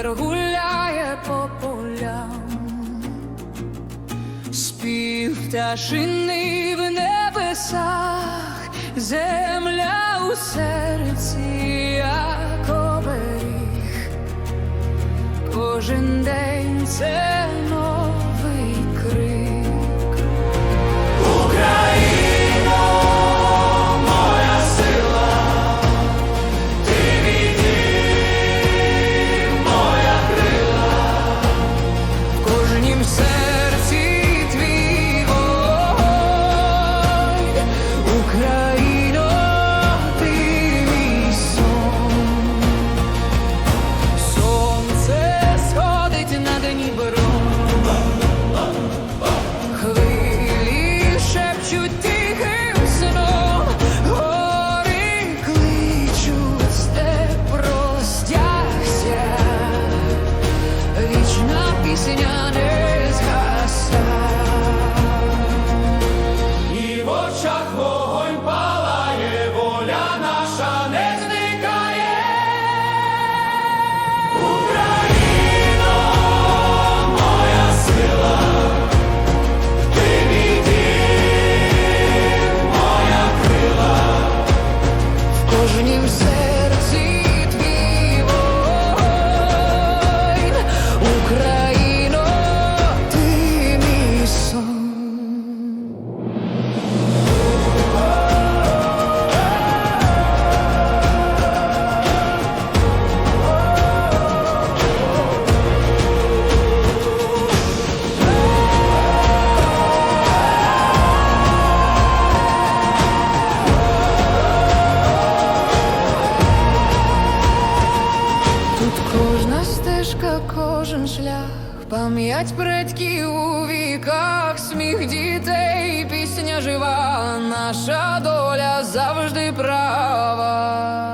вітер гуляє по полям, спів пташини в небесах, земля у серці як оберіг, кожен день це. Кожнім серці стежка, кожен шлях, пам'ять предків у віках, сміх дітей, пісня жива, наша доля завжди права.